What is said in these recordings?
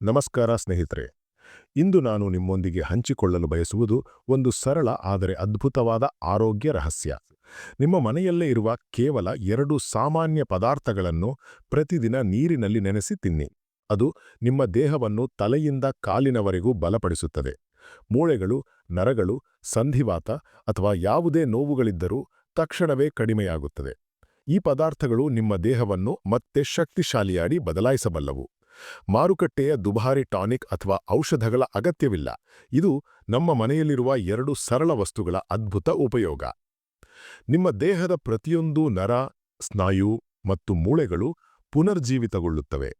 ನಮಸ್ಕಾರ ಸ್ನೇಹಿತರೆ. ಇಂದು ನಾನು ನಿಮ್ಮೊಂದಿಗೆ ಹಂಚಿಕೊಳ್ಳಲು ಬಯಸುವುದು ಒಂದು ಸರಳ ಆದರೆ ಅದ್ಭುತವಾದ ಆರೋಗ್ಯ ರಹಸ್ಯ. ನಿಮ್ಮ ಮನೆಯಲ್ಲೇ ಇರುವ ಕೇವಲ ಎರಡು ಸಾಮಾನ್ಯ ಪದಾರ್ಥಗಳನ್ನು ಪ್ರತಿದಿನ ನೀರಿನಲ್ಲಿ ನೆನೆಸಿ ತಿನ್ನಿ. ಅದು ನಿಮ್ಮ ದೇಹವನ್ನು ತಲೆಯಿಂದ ಕಾಲಿನವರೆಗೂ ಬಲಪಡಿಸುತ್ತದೆ. ಮೂಳೆಗಳು, ನರಗಳು, ಸಂಧಿವಾತ ಅಥವಾ ಯಾವುದೇ ನೋವುಗಳಿದ್ದರೂ ತಕ್ಷಣವೇ ಕಡಿಮೆಯಾಗುತ್ತದೆ. ಈ ಪದಾರ್ಥಗಳು ನಿಮ್ಮ ದೇಹವನ್ನು ಮತ್ತೆ ಶಕ್ತಿಶಾಲಿಯಾಡಿ ಬದಲಾಯಿಸಬಲ್ಲವು. ಮಾರುಕಟ್ಟೆಯ ದುಬಾರಿ ಟಾನಿಕ್ ಅಥವಾ ಔಷಧಗಳ ಅಗತ್ಯವಿಲ್ಲ. ಇದು ನಮ್ಮ ಮನೆಯಲ್ಲಿರುವ ಎರಡು ಸರಳ ವಸ್ತುಗಳ ಅದ್ಭುತ ಉಪಯೋಗ. ನಿಮ್ಮ ದೇಹದ ಪ್ರತಿಯೊಂದು ನರ, ಸ್ನಾಯು ಮತ್ತು ಮೂಳೆಗಳು ಪುನರ್ಜೀವಿತಗೊಳ್ಳುತ್ತವೆ.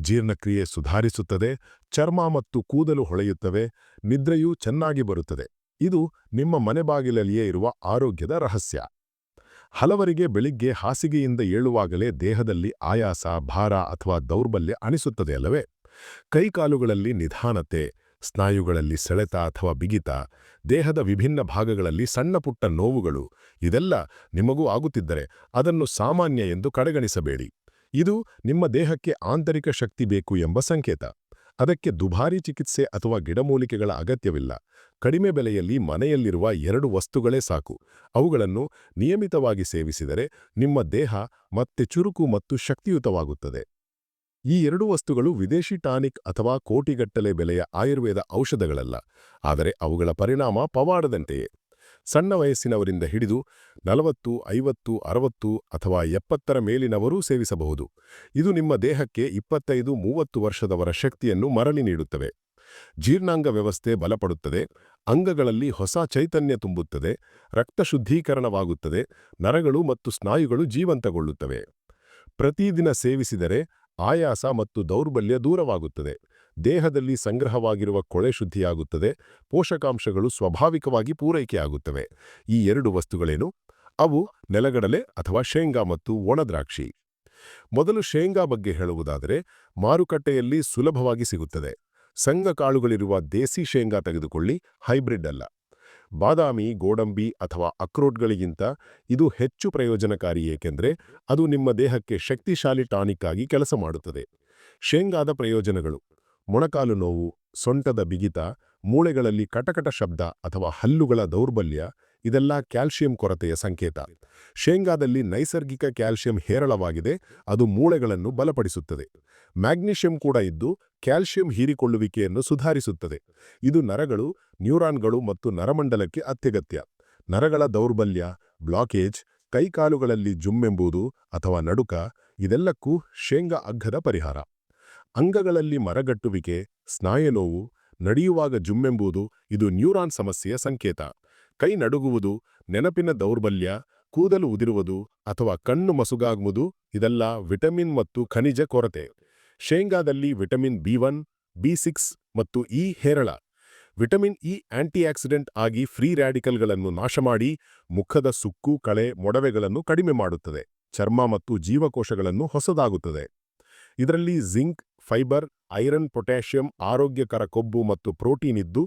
ಜೀರ್ಣಕ್ರಿಯೆ ಸುಧಾರಿಸುತ್ತದೆ, ಚರ್ಮ ಮತ್ತು ಕೂದಲು ಹೊಳೆಯುತ್ತವೆ, ನಿದ್ರೆಯೂ ಚೆನ್ನಾಗಿ ಬರುತ್ತದೆ. ಇದು ನಿಮ್ಮ ಮನೆಬಾಗಿಲಲ್ಲಿಯೇ ಇರುವ ಆರೋಗ್ಯದ ರಹಸ್ಯ. ಹಲವರಿಗೆ ಬೆಳಿಗ್ಗೆ ಹಾಸಿಗೆಯಿಂದ ಏಳುವಾಗಲೇ ದೇಹದಲ್ಲಿ ಆಯಾಸ, ಭಾರ ಅಥವಾ ದೌರ್ಬಲ್ಯ ಅನಿಸುತ್ತದೆ ಅಲ್ಲವೇ? ಕೈಕಾಲುಗಳಲ್ಲಿ ನಿಧಾನತೆ, ಸ್ನಾಯುಗಳಲ್ಲಿ ಸೆಳೆತ ಅಥವಾ ಬಿಗಿತ, ದೇಹದ ವಿಭಿನ್ನ ಭಾಗಗಳಲ್ಲಿ ಸಣ್ಣಪುಟ್ಟ ನೋವುಗಳು, ಇದೆಲ್ಲ ನಿಮಗೂ ಆಗುತ್ತಿದ್ದರೆ ಅದನ್ನು ಸಾಮಾನ್ಯ ಎಂದು ಕಡೆಗಣಿಸಬೇಡಿ. ಇದು ನಿಮ್ಮ ದೇಹಕ್ಕೆ ಆಂತರಿಕ ಶಕ್ತಿ ಬೇಕು ಎಂಬ ಸಂಕೇತ. ಅದಕ್ಕೆ ದುಬಾರಿ ಚಿಕಿತ್ಸೆ ಅಥವಾ ಗಿಡಮೂಲಿಕೆಗಳ ಅಗತ್ಯವಿಲ್ಲ. ಕಡಿಮೆ ಬೆಲೆಯಲ್ಲಿ ಮನೆಯಲ್ಲಿರುವ ಎರಡು ವಸ್ತುಗಳೇ ಸಾಕು. ಅವುಗಳನ್ನು ನಿಯಮಿತವಾಗಿ ಸೇವಿಸಿದರೆ ನಿಮ್ಮ ದೇಹ ಮತ್ತೆ ಚುರುಕು ಮತ್ತು ಶಕ್ತಿಯುತವಾಗುತ್ತದೆ. ಈ ಎರಡು ವಸ್ತುಗಳು ವಿದೇಶಿ ಟಾನಿಕ್ ಅಥವಾ ಕೋಟಿಗಟ್ಟಲೆ ಬೆಲೆಯ ಆಯುರ್ವೇದ ಔಷಧಗಳಲ್ಲ. ಆದರೆ ಅವುಗಳ ಪರಿಣಾಮ ಪವಾಡದಂತೆಯೇ. ಸಣ್ಣ ವಯಸ್ಸಿನವರಿಂದ ಹಿಡಿದು ನಲವತ್ತು, ಐವತ್ತು, ಅರವತ್ತು ಅಥವಾ ಎಪ್ಪತ್ತರ ಮೇಲಿನವರೂ ಸೇವಿಸಬಹುದು. ಇದು ನಿಮ್ಮ ದೇಹಕ್ಕೆ ಇಪ್ಪತ್ತೈದು, ಮೂವತ್ತು ವರ್ಷದವರ ಶಕ್ತಿಯನ್ನು ಮರಳಿ ನೀಡುತ್ತವೆ ಜೀರ್ಣಾಂಗ ವ್ಯವಸ್ಥೆ ಬಲಪಡುತ್ತದೆ. ಅಂಗಗಳಲ್ಲಿ ಹೊಸ ಚೈತನ್ಯ ತುಂಬುತ್ತದೆ. ರಕ್ತ ಶುದ್ಧೀಕರಣವಾಗುತ್ತದೆ. ನರಗಳು ಮತ್ತು ಸ್ನಾಯುಗಳು ಜೀವಂತಗೊಳ್ಳುತ್ತವೆ. ಪ್ರತಿದಿನ ಸೇವಿಸಿದರೆ ಆಯಾಸ ಮತ್ತು ದೌರ್ಬಲ್ಯ ದೂರವಾಗುತ್ತದೆ. ದೇಹದಲ್ಲಿ ಸಂಗ್ರಹವಾಗಿರುವ ಕೊಳೆ ಶುದ್ಧಿಯಾಗುತ್ತದೆ, ಪೋಷಕಾಂಶಗಳು ಸ್ವಾಭಾವಿಕವಾಗಿ ಪೂರೈಕೆಯಾಗುತ್ತವೆ. ಈ ಎರಡು ವಸ್ತುಗಳೇನು? ಅವು ನೆಲಗಡಲೆ ಅಥವಾ ಶೇಂಗಾ ಮತ್ತು ಒಣದ್ರಾಕ್ಷಿ ಮೊದಲು ಶೇಂಗಾ ಬಗ್ಗೆ ಹೇಳುವುದಾದರೆ, ಮಾರುಕಟ್ಟೆಯಲ್ಲಿ ಸುಲಭವಾಗಿ ಸಿಗುತ್ತದೆ. ಸಂಘ ಕಾಳುಗಳಿರುವ ದೇಸಿ ಶೇಂಗಾ ತೆಗೆದುಕೊಳ್ಳಿ, ಹೈಬ್ರಿಡ್ ಅಲ್ಲ. ಬಾದಾಮಿ, ಗೋಡಂಬಿ ಅಥವಾ ಅಕ್ರೋಟ್ಗಳಿಗಿಂತ ಇದು ಹೆಚ್ಚು ಪ್ರಯೋಜನಕಾರಿ, ಏಕೆಂದರೆ ಅದು ನಿಮ್ಮ ದೇಹಕ್ಕೆ ಶಕ್ತಿಶಾಲಿ ಟಾನಿಕ್ ಆಗಿ ಕೆಲಸ ಮಾಡುತ್ತದೆ. ಶೇಂಗಾದ ಪ್ರಯೋಜನಗಳು. ಮೊಣಕಾಲು ನೋವು, ಸೊಂಟದ ಬಿಗಿತ, ಮೂಳೆಗಳಲ್ಲಿ ಕಟಕಟ ಶಬ್ದ ಅಥವಾ ಹಲ್ಲುಗಳ ದೌರ್ಬಲ್ಯ, ಇದೆಲ್ಲ ಕ್ಯಾಲ್ಸಿಯಂ ಕೊರತೆಯ ಸಂಕೇತ. ಶೇಂಗಾದಲ್ಲಿ ನೈಸರ್ಗಿಕ ಕ್ಯಾಲ್ಸಿಯಂ ಹೇರಳವಾಗಿದೆ, ಅದು ಮೂಳೆಗಳನ್ನು ಬಲಪಡಿಸುತ್ತದೆ. ಮ್ಯಾಗ್ನೀಷಿಯಂ ಕೂಡ ಇದ್ದು ಕ್ಯಾಲ್ಸಿಯಂ ಹೀರಿಕೊಳ್ಳುವಿಕೆಯನ್ನು ಸುಧಾರಿಸುತ್ತದೆ. ಇದು ನರಗಳು, ನ್ಯೂರಾನ್ಗಳು ಮತ್ತು ನರಮಂಡಲಕ್ಕೆ ಅತ್ಯಗತ್ಯ. ನರಗಳ ದೌರ್ಬಲ್ಯ, ಬ್ಲಾಕೇಜ್, ಕೈಕಾಲುಗಳಲ್ಲಿ ಜುಮ್ಮೆಂಬುದು ಅಥವಾ ನಡುಕ, ಇದೆಲ್ಲಕ್ಕೂ ಶೇಂಗಾ ಅಗ್ಗದ ಪರಿಹಾರ. ಅಂಗಗಳಲ್ಲಿ ಮರಗಟ್ಟುವಿಕೆ, ಸ್ನಾಯುನೋವು ನಡೆಯುವಾಗ ಜುಮ್ಮೆಂಬುದು ಇದು ನ್ಯೂರಾನ್ ಸಮಸ್ಯೆಯ ಸಂಕೇತ. ಕೈ ನಡುಗುವುದು, ನೆನಪಿನ ದೌರ್ಬಲ್ಯ, ಕೂದಲು ಉದಿರುವುದು ಅಥವಾ ಕಣ್ಣು ಮಸುಗಾಗುವುದು ಇದೆಲ್ಲ ವಿಟಮಿನ್ ಮತ್ತು ಖನಿಜ ಕೊರತೆ. ಶೇಂಗಾದಲ್ಲಿ vitamin B one, B six ಮತ್ತು ಇ ಹೇರಳ. ವಿಟಮಿನ್ ಇ ಆಂಟಿಆಕ್ಸಿಡೆಂಟ್ ಆಗಿ ಫ್ರೀ ರ್ಯಾಡಿಕಲ್ಗಳನ್ನು ನಾಶಮಾಡಿ ಮುಖದ ಸುಕ್ಕು, ಕಳೆ, ಮೊಡವೆಗಳನ್ನು ಕಡಿಮೆ ಮಾಡುತ್ತದೆ. ಚರ್ಮ ಮತ್ತು ಜೀವಕೋಶಗಳನ್ನು ಹೊಸದಾಗುತ್ತದೆ. ಇದರಲ್ಲಿ ಜಿಂಕ್ ಫೈಬರ್, ಐರನ್, ಪೊಟ್ಯಾಷಿಯಂ, ಆರೋಗ್ಯಕರ ಕೊಬ್ಬು ಮತ್ತು ಪ್ರೋಟೀನ್ ಇದ್ದು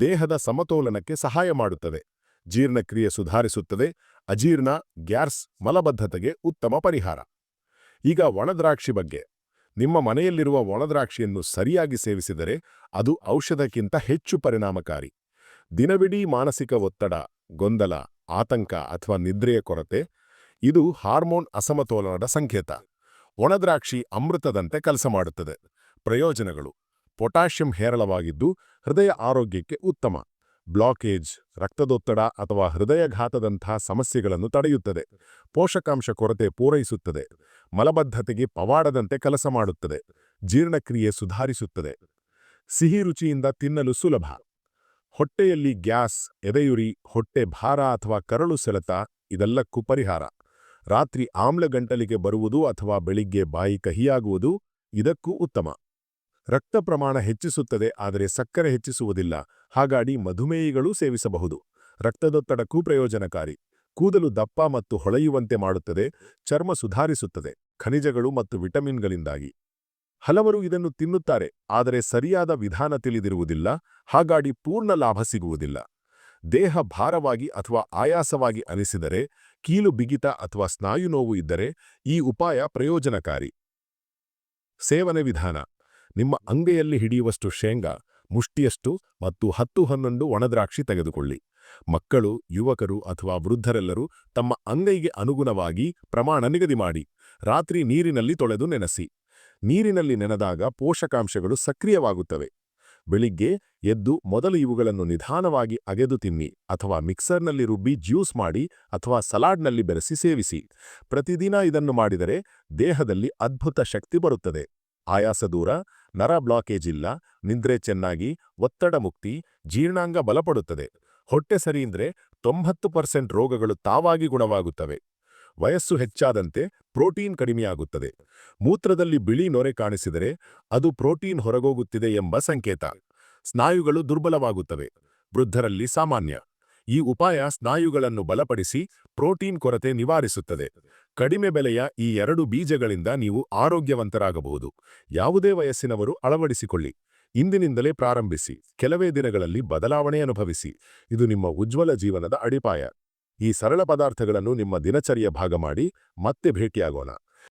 ದೇಹದ ಸಮತೋಲನಕ್ಕೆ ಸಹಾಯ ಮಾಡುತ್ತದೆ ಜೀರ್ಣಕ್ರಿಯೆ ಸುಧಾರಿಸುತ್ತದೆ, ಅಜೀರ್ಣ ಗ್ಯಾರ್ಸ್ ಮಲಬದ್ಧತೆಗೆ ಉತ್ತಮ ಪರಿಹಾರ. ಈಗ ಒಣದ್ರಾಕ್ಷಿ ಬಗ್ಗೆ. ನಿಮ್ಮ ಮನೆಯಲ್ಲಿರುವ ಒಣದ್ರಾಕ್ಷಿಯನ್ನು ಸರಿಯಾಗಿ ಸೇವಿಸಿದರೆ ಅದು ಔಷಧಕ್ಕಿಂತ ಹೆಚ್ಚು ಪರಿಣಾಮಕಾರಿ. ದಿನವಿಡೀ ಮಾನಸಿಕ ಒತ್ತಡ, ಗೊಂದಲ, ಆತಂಕ ಅಥವಾ ನಿದ್ರೆಯ ಕೊರತೆ, ಇದು ಹಾರ್ಮೋನ್ ಅಸಮತೋಲನದ ಸಂಕೇತ. ಒಣದ್ರಾಕ್ಷಿ ಅಮೃತದಂತೆ ಕೆಲಸ ಮಾಡುತ್ತದೆ. ಪ್ರಯೋಜನಗಳು. ಪೊಟ್ಯಾಷಿಯಂ ಹೇರಳವಾಗಿದ್ದು ಹೃದಯ ಆರೋಗ್ಯಕ್ಕೆ ಉತ್ತಮ. ಬ್ಲಾಕೇಜ್, ರಕ್ತದೊತ್ತಡ ಅಥವಾ ಹೃದಯಘಾತದಂಥ ಸಮಸ್ಯೆಗಳನ್ನು ತಡೆಯುತ್ತದೆ. ಪೋಷಕಾಂಶ ಕೊರತೆ ಪೂರೈಸುತ್ತದೆ. ಮಲಬದ್ಧತೆಗೆ ಪವಾಡದಂತೆ ಕೆಲಸ ಮಾಡುತ್ತದೆ. ಜೀರ್ಣಕ್ರಿಯೆ ಸುಧಾರಿಸುತ್ತದೆ. ಸಿಹಿ ರುಚಿಯಿಂದ ತಿನ್ನಲು ಸುಲಭ. ಹೊಟ್ಟೆಯಲ್ಲಿ ಗ್ಯಾಸ್, ಎದೆಯುರಿ, ಹೊಟ್ಟೆ ಭಾರ ಅಥವಾ ಕರಳು ಸೆಳೆತ ಇದೆಲ್ಲಕ್ಕೂ ಪರಿಹಾರ. ರಾತ್ರಿ ಆಮ್ಲಗಂಟಲಿಗೆ ಬರುವುದು ಅಥವಾ ಬೆಳಿಗ್ಗೆ ಬಾಯಿ ಕಹಿಯಾಗುವುದು ಇದಕ್ಕೂ ಉತ್ತಮ. ರಕ್ತ ಪ್ರಮಾಣ ಹೆಚ್ಚಿಸುತ್ತದೆ, ಆದರೆ ಸಕ್ಕರೆ ಹೆಚ್ಚಿಸುವುದಿಲ್ಲ. ಹಾಗಾಗಿ ಮಧುಮೇಹಿಗಳೂ ಸೇವಿಸಬಹುದು. ರಕ್ತದೊತ್ತಡಕ್ಕೂ ಪ್ರಯೋಜನಕಾರಿ. ಕೂದಲು ದಪ್ಪ ಮತ್ತು ಹೊಳೆಯುವಂತೆ ಮಾಡುತ್ತದೆ, ಚರ್ಮ ಸುಧಾರಿಸುತ್ತದೆ, ಖನಿಜಗಳು ಮತ್ತು ವಿಟಮಿನ್ಗಳಿಂದಾಗಿ. ಹಲವರು ಇದನ್ನು ತಿನ್ನುತ್ತಾರೆ, ಆದರೆ ಸರಿಯಾದ ವಿಧಾನ ತಿಳಿದಿರುವುದಿಲ್ಲ, ಹಾಗಾಗಿ ಪೂರ್ಣ ಲಾಭ ಸಿಗುವುದಿಲ್ಲ. ದೇಹ ಭಾರವಾಗಿ ಅಥವಾ ಆಯಾಸವಾಗಿ ಅನಿಸಿದರೆ ಕೀಲು ಬಿಗಿತ ಅಥವಾ ಸ್ನಾಯು ನೋವು ಇದ್ದರೆ ಈ ಉಪಾಯ ಪ್ರಯೋಜನಕಾರಿ. ಸೇವನೆ ವಿಧಾನ. ನಿಮ್ಮ ಅಂಗೆಯಲ್ಲಿ ಹಿಡಿಯುವಷ್ಟು ಶೇಂಗಾ, ಮುಷ್ಟಿಯಷ್ಟು ಮತ್ತು ಹತ್ತು ಹನ್ನೊಂದು ಒಣದ್ರಾಕ್ಷಿ ತೆಗೆದುಕೊಳ್ಳಿ. ಮಕ್ಕಳು, ಯುವಕರು ಅಥವಾ ವೃದ್ಧರೆಲ್ಲರೂ ತಮ್ಮ ಅಂಗೈಗೆ ಅನುಗುಣವಾಗಿ ಪ್ರಮಾಣ ನಿಗದಿ ಮಾಡಿ. ರಾತ್ರಿ ನೀರಿನಲ್ಲಿ ತೊಳೆದು ನೆನೆಸಿ. ನೀರಿನಲ್ಲಿ ನೆನೆದಾಗ ಪೋಷಕಾಂಶಗಳು ಸಕ್ರಿಯವಾಗುತ್ತವೆ. ಬೆಳಿಗ್ಗೆ ಎದ್ದು ಮೊದಲು ಇವುಗಳನ್ನು ನಿಧಾನವಾಗಿ ಅಗೆದು ತಿನ್ನಿ ಅಥವಾ ಮಿಕ್ಸರ್ನಲ್ಲಿ ರುಬ್ಬಿ ಜ್ಯೂಸ್ ಮಾಡಿ ಅಥವಾ ಸಲಾಡ್ನಲ್ಲಿ ಬೆರೆಸಿ ಸೇವಿಸಿ. ಪ್ರತಿದಿನ ಇದನ್ನು ಮಾಡಿದರೆ ದೇಹದಲ್ಲಿ ಅದ್ಭುತ ಶಕ್ತಿ ಬರುತ್ತದೆ. ಆಯಾಸ ದೂರ, ನರ ಬ್ಲಾಕೇಜ್ ಇಲ್ಲ, ನಿದ್ರೆ ಚೆನ್ನಾಗಿ, ಒತ್ತಡ ಮುಕ್ತಿ, ಜೀರ್ಣಾಂಗ ಬಲಪಡುತ್ತದೆ. ಹೊಟ್ಟೆ ಸರಿಯಿಂದ್ರೆ ತೊಂಬತ್ತು ಪರ್ಸೆಂಟ್ ರೋಗಗಳು ತಾವಾಗಿ ಗುಣವಾಗುತ್ತವೆ. ವಯಸ್ಸು ಹೆಚ್ಚಾದಂತೆ ಪ್ರೋಟೀನ್ ಕಡಿಮೆಯಾಗುತ್ತದೆ. ಮೂತ್ರದಲ್ಲಿ ಬಿಳಿ ನೊರೆ ಕಾಣಿಸಿದರೆ ಅದು ಪ್ರೋಟೀನ್ ಹೊರಗೋಗುತ್ತಿದೆ ಎಂಬ ಸಂಕೇತ. ಸ್ನಾಯುಗಳು ದುರ್ಬಲವಾಗುತ್ತವೆ. ವೃದ್ಧರಲ್ಲಿ ಸಾಮಾನ್ಯ. ಈ ಉಪಾಯ ಸ್ನಾಯುಗಳನ್ನು ಬಲಪಡಿಸಿ ಪ್ರೋಟೀನ್ ಕೊರತೆ ನಿವಾರಿಸುತ್ತದೆ. ಕಡಿಮೆ ಬೆಲೆಯ ಈ ಎರಡು ಬೀಜಗಳಿಂದ ನೀವು ಆರೋಗ್ಯವಂತರಾಗಬಹುದು. ಯಾವುದೇ ವಯಸ್ಸಿನವರು ಅಳವಡಿಸಿಕೊಳ್ಳಿ. ಇಂದಿನಿಂದಲೇ ಪ್ರಾರಂಭಿಸಿ. ಕೆಲವೇ ದಿನಗಳಲ್ಲಿ ಬದಲಾವಣೆ ಅನುಭವಿಸಿ. ಇದು ನಿಮ್ಮ ಉಜ್ವಲ ಜೀವನದ ಅಡಿಪಾಯ. ಈ ಸರಳ ಪದಾರ್ಥಗಳನ್ನು ನಿಮ್ಮ ದಿನಚರಿಯ ಭಾಗ ಮಾಡಿ ಮತ್ತೆ ಭೇಟಿಯಾಗೋಣ.